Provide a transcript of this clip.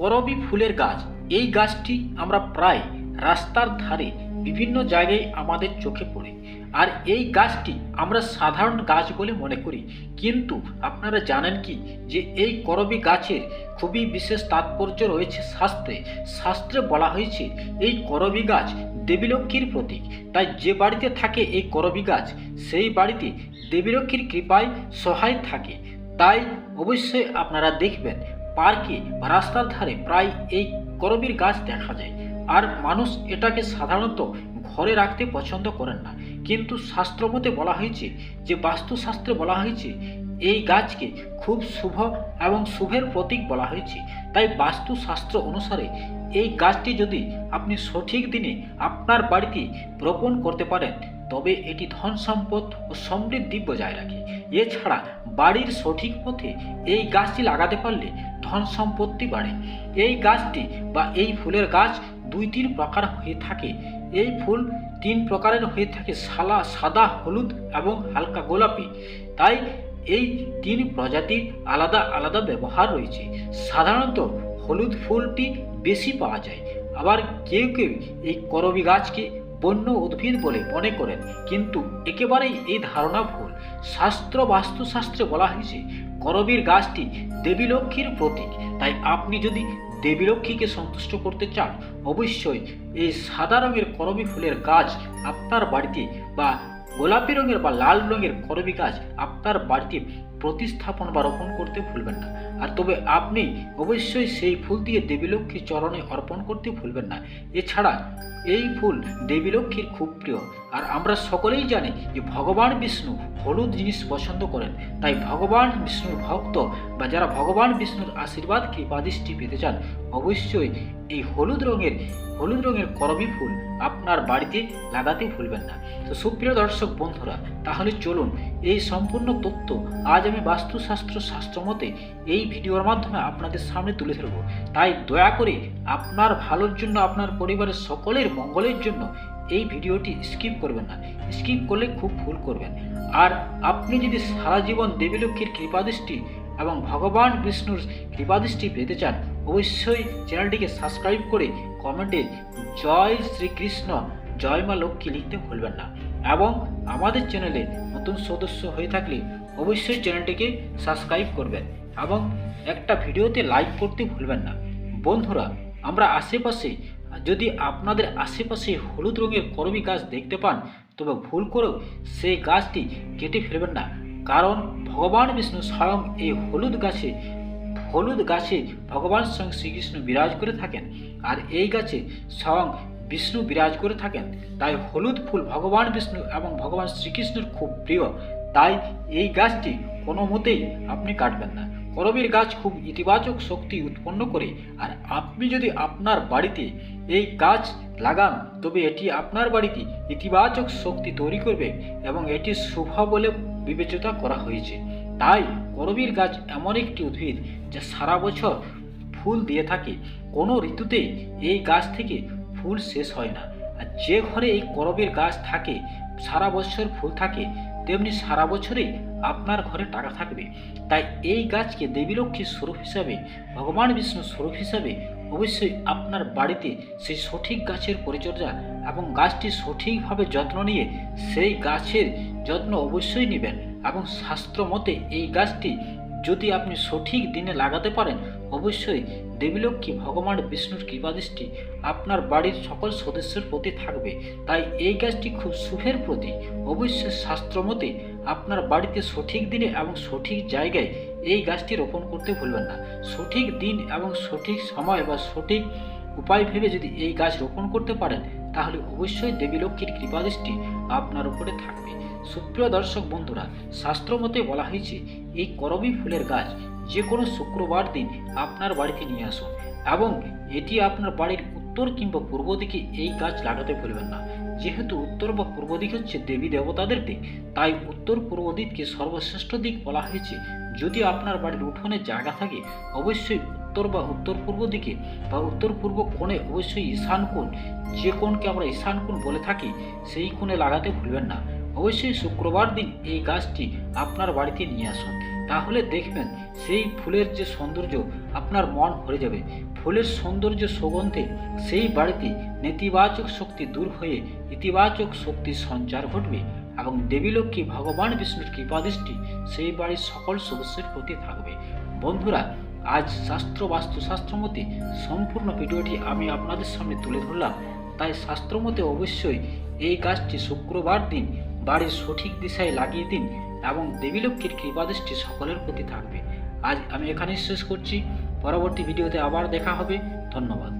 করবি ফুলের গাছ। এই গাছটি আমরা প্রায় রাস্তার ধারে বিভিন্ন জায়গায় আমাদের চোখে পড়ে। আর এই গাছটি আমরা সাধারণ গাছ বলে মনে করি। কিন্তু আপনারা জানেন কি যে এই করবি গাছের খুবই বিশেষ তাৎপর্য রয়েছে শাস্ত্রে। শাস্ত্রে বলা হয়েছে, এই করবি গাছ দেবীলক্ষ্মীর প্রতীক। তাই যে বাড়িতে থাকে এই করবি গাছ, সেই বাড়িতে দেবীলক্ষ্মীর কৃপায় সহায় থাকে। তাই অবশ্যই আপনারা দেখবেন পার্কে বা রাস্তার ধারে প্রায় এই করবীর গাছ দেখা যায়। আর মানুষ এটাকে সাধারণত ঘরে রাখতে পছন্দ করেন না। কিন্তু শাস্ত্রমতে বলা হয়েছে যে, বাস্তুশাস্ত্রে বলা হয়েছে, এই গাছকে খুব শুভ এবং শুভের প্রতীক বলা হয়েছে। তাই বাস্তুশাস্ত্র অনুসারে এই গাছটি যদি আপনি সঠিক দিনে আপনার বাড়িতে রোপণ করতে পারেন তবে এটি ধন সম্পদ ও সমৃদ্ধি বজায় রাখে। এছাড়া বাড়ির সঠিক পথে এই গাছটি লাগাতে পারলে ধন সম্পত্তি বাড়ে। এই গাছটি বা এই ফুলের গাছ দুই তিন প্রকার হয়ে থাকে। এই ফুল তিন প্রকারের হয়ে থাকে সালা সাদা, হলুদ এবং হালকা গোলাপি। তাই এই তিন প্রজাতির আলাদা আলাদা ব্যবহার রয়েছে। সাধারণত হলুদ ফুলটি বেশি পাওয়া যায়। আবার কেউ কেউ এই করবি গাছকে বন্য উদ্ভিদ বলে মনে করেন, কিন্তু একেবারেই এই ধারণা ভুল। শাস্ত্র বাস্তুশাস্ত্রে বলা হয়েছে, করবীর গাছটি দেবীলক্ষ্মীর প্রতীক। তাই আপনি যদি দেবী লক্ষ্মীকে সন্তুষ্ট করতে চান, অবশ্যই এই সাদা রঙের করবী ফুলের গাছ আপনার বাড়িতে বা গোলাপি রঙের বা লাল রঙের করবী গাছ আপনার বাড়িতে প্রতিস্থাপন বা রোপণ করতে ভুলবেন না। আর তবে আপনি অবশ্যই সেই ফুল দিয়ে দেবীলক্ষ্মীর চরণে অর্পণ করতে ভুলবেন না। এছাড়া এই ফুল দেবীলক্ষ্মীর খুব প্রিয়। আর আমরা সকলেই জানি যে ভগবান বিষ্ণু হলুদ জিনিস পছন্দ করেন। তাই ভগবান বিষ্ণুর ভক্ত বা যারা ভগবান বিষ্ণুর আশীর্বাদ কৃপাদৃষ্টি পেতে চান, অবশ্যই এই হলুদ রঙের হলুদ রঙের করবি ফুল আপনার বাড়িতে লাগাতে ভুলবেন না। তো সুপ্রিয় দর্শক বন্ধুরা, তাহলে চলুন এই সম্পূর্ণ তথ্য আজ আমি বাস্তুশাস্ত্র শাস্ত্রমতে এই ভিডিওর মাধ্যমে আপনাদের সামনে তুলে ধরব। তাই দয়া করে আপনার ভালোর জন্য, আপনার পরিবারের সকলের মঙ্গলের জন্য এই ভিডিওটি স্কিপ করবেন না। স্কিপ করলে খুব ভুল করবেন। আর আপনি যদি সারা জীবন দেবীলক্ষ্মীর কৃপাদৃষ্টি এবং ভগবান বিষ্ণুর কৃপাদৃষ্টি পেতে চান, অবশ্যই চ্যানেলটিকে সাবস্ক্রাইব করে কমেন্টে জয় শ্রীকৃষ্ণ, জয় মা লক্ষ্মী লিখতে ভুলবেন না। এবং আমাদের চ্যানেলে নতুন সদস্য হয়ে থাকলে অবশ্যই চ্যানেলটিকে সাবস্ক্রাইব করবেন এবং একটা ভিডিওতে লাইক করতে ভুলবেন না। বন্ধুরা, আমরা আশেপাশে যদি আপনাদের আশেপাশে হলুদ রঙের করবি গাছ দেখতে পান, তবে ভুল করেও সেই গাছটি কেটে ফেলবেন না। কারণ ভগবান বিষ্ণু স্বয়ং এই হলুদ গাছে হলুদ গাছে ভগবান স্বয়ং শ্রীকৃষ্ণ বিরাজ করে থাকেন আর এই গাছে স্বয়ং বিষ্ণু বিরাজ করে থাকেন। তাই হলুদ ফুল ভগবান বিষ্ণু এবং ভগবান শ্রীকৃষ্ণের খুব প্রিয়। তাই এই গাছটি কোনো মতেই আপনি কাটবেন না। করবীর গাছ খুব ইতিবাচক শক্তি উৎপন্ন করে। আর আপনি যদি আপনার বাড়িতে এই গাছ লাগান, তবে এটি আপনার বাড়িতে ইতিবাচক শক্তি তৈরি করবে এবং এটি শুভ বলে বিবেচনা করা হয়েছে। তাই করবীর গাছ এমন একটি উদ্ভিদ যা সারা বছর ফুল দিয়ে থাকে। কোনো ঋতুতেই এই গাছ থেকে ফুল শেষ হয় না। আর যে ঘরে এই করবীর গাছ থাকে, সারা বছর ফুল থাকে তেমনি সারা বছরই আপনার ঘরে টাকা থাকবে। তাই এই গাছকে দেবী লক্ষ্মীর স্বরূপ হিসাবে, ভগবান বিষ্ণুর স্বরূপ হিসাবে অবশ্যই আপনার বাড়িতে সেই সঠিক গাছের পরিচর্যা এবং গাছটি সঠিকভাবে যত্ন নিয়ে সেই গাছের যত্ন অবশ্যই নেবেন এবং শাস্ত্র মতে এই গাছটি যদি আপনি সঠিক দিনে লাগাতে পারেন, অবশ্যই দেবীলক্ষ্মী, ভগবান বিষ্ণুর কৃপাদৃষ্টি আপনার বাড়ির সকল সদস্যের প্রতি থাকবে। তাই এই গাছটি খুব শুভের প্রতি অবশ্যই শাস্ত্রমতে আপনার বাড়িতে সঠিক দিনে এবং সঠিক জায়গায় এই গাছটি রোপণ করতে ভুলবেন না। সঠিক দিন এবং সঠিক সময় বা সঠিক উপায় ভেবে যদি এই গাছ রোপণ করতে পারেন, তাহলে অবশ্যই দেবী লক্ষ্মীর কৃপাদৃষ্টি আপনার উপরে থাকবে। সুপ্রিয় দর্শক বন্ধুরা শাস্ত্রমতে বলা হয়েছে, এই করবী ফুলের গাছ যে কোনো শুক্রবার দিন আপনার বাড়িতে নিয়ে আসুন এবং এটি আপনার বাড়ির উত্তর কিংবা পূর্ব দিকে এই গাছ লাগাতে ভুলবেন না। যেহেতু উত্তর বা পূর্ব দিক হচ্ছে দেবী দেবতাদের দিক, তাই উত্তর পূর্ব দিককে সর্বশ্রেষ্ঠ দিক বলা হয়েছে। যদি আপনার বাড়ির উঠোনে জায়গা থাকে, অবশ্যই উত্তর বা উত্তর পূর্ব দিকে বা উত্তর পূর্ব কোণে অবশ্যই ঈশান কোণ, যে কোণকে আমরা ঈশান কোণ বলে থাকি, সেই কোণে লাগাতে ভুলবেন না। অবশ্যই শুক্রবার দিন এই গাছটি আপনার বাড়িতে নিয়ে আসুন। তাহলে দেখবেন সেই ফুলের যে সৌন্দর্য আপনার মন ভরে যাবে। ফুলের সৌন্দর্য সুগন্ধে সেই বাড়িতে নেতিবাচক শক্তি দূর হয়ে ইতিবাচক শক্তির সঞ্চার ঘটবে এবং দেবীলক্ষ্মী ভগবান বিষ্ণুর কৃপাদৃষ্টি সেই বাড়ির সকল সদস্যের প্রতি থাকবে। বন্ধুরা, আজ শাস্ত্র বাস্তুশাস্ত্র মতে সম্পূর্ণ ভিডিওটি আমি আপনাদের সামনে তুলে ধরলাম। তাই শাস্ত্রমতে অবশ্যই এই গাছটি শুক্রবার দিন বাড়ির সঠিক দিশায় লাগিয়ে দিন এবং দেবীলক্ষ্মীর কৃপাদৃষ্টি সকলের প্রতি থাকবে। আজ আমি এখানেই শেষ করছি। পরবর্তী ভিডিওতে আবার দেখা হবে। ধন্যবাদ।